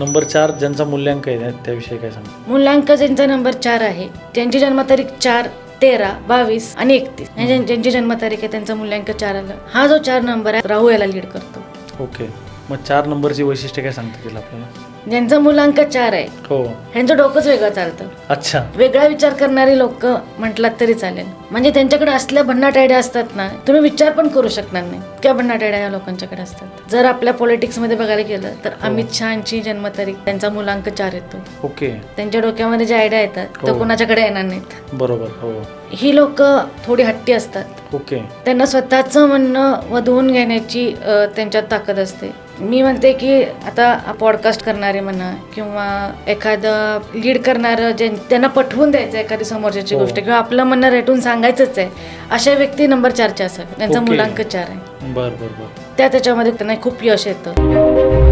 Number चार ज्यांचा मूल्यांक आहे त्या- त्याविषयी काय सांग? मूल्यांक ज्यांचा नंबर चार आहे त्यांची जन्मतारीख चार तेरा बावीस आणि एकतीस. आणि ज्यां- ज्यांची जन्मतारीख आहे त्यांचा मूल्यांक चार आला हा जो चार नंबर आहे राहू याला लीड करतो. ओके. मग चार नंबरची वैशिष्ट्य काय सांगता येईल आपल्याला? ज्यांचा मूल्यांक चार आहे. हो. ह्यांचं डोकंच वेगळं चालतं. अच्छा. वेगळा विचार करणारी लोक म्हटलात तरी चालेल. म्हणजे त्यांच्याकडे असल्या भन्नाट आयडिया असतात ना तुम्ही विचार पण करू शकणार नाही. क्या भन्नाट आयडिया या लोकांच्याकडे असतात? जर आपल्या पॉलिटिक्समध्ये बघायला गेलं तर अमित शहाची जन्मतारीख त्यांचा मूलांक चार येतो. ओके. त्यांच्या डोक्यामध्ये जे आयडिया येतात हो. तो कोणाच्याकडे येणार नाहीत. बरोबर हो. ही लोक थोडी हट्टी असतात. ओके. त्यांना स्वतःचं म्हणणं वधवून घेण्याची अ, त्यांच्यात ताकद असते. मी म्हणते की आता पॉडकास्ट करणारे म्हणा किंवा एखादं लीड करणारं जे त्यांना पटवून द्यायचं एखादी समोरच्याची हो. गोष्ट किंवा आपलं म्हणणं रेटून सांगायचंच आहे अशा व्यक्ती नंबर चारच्या असाव्या त्यांचा ओके. मुलांक चार आहे. बर बर बर. त्या त्याच्यामध्ये त्यांना खूप यश येतं.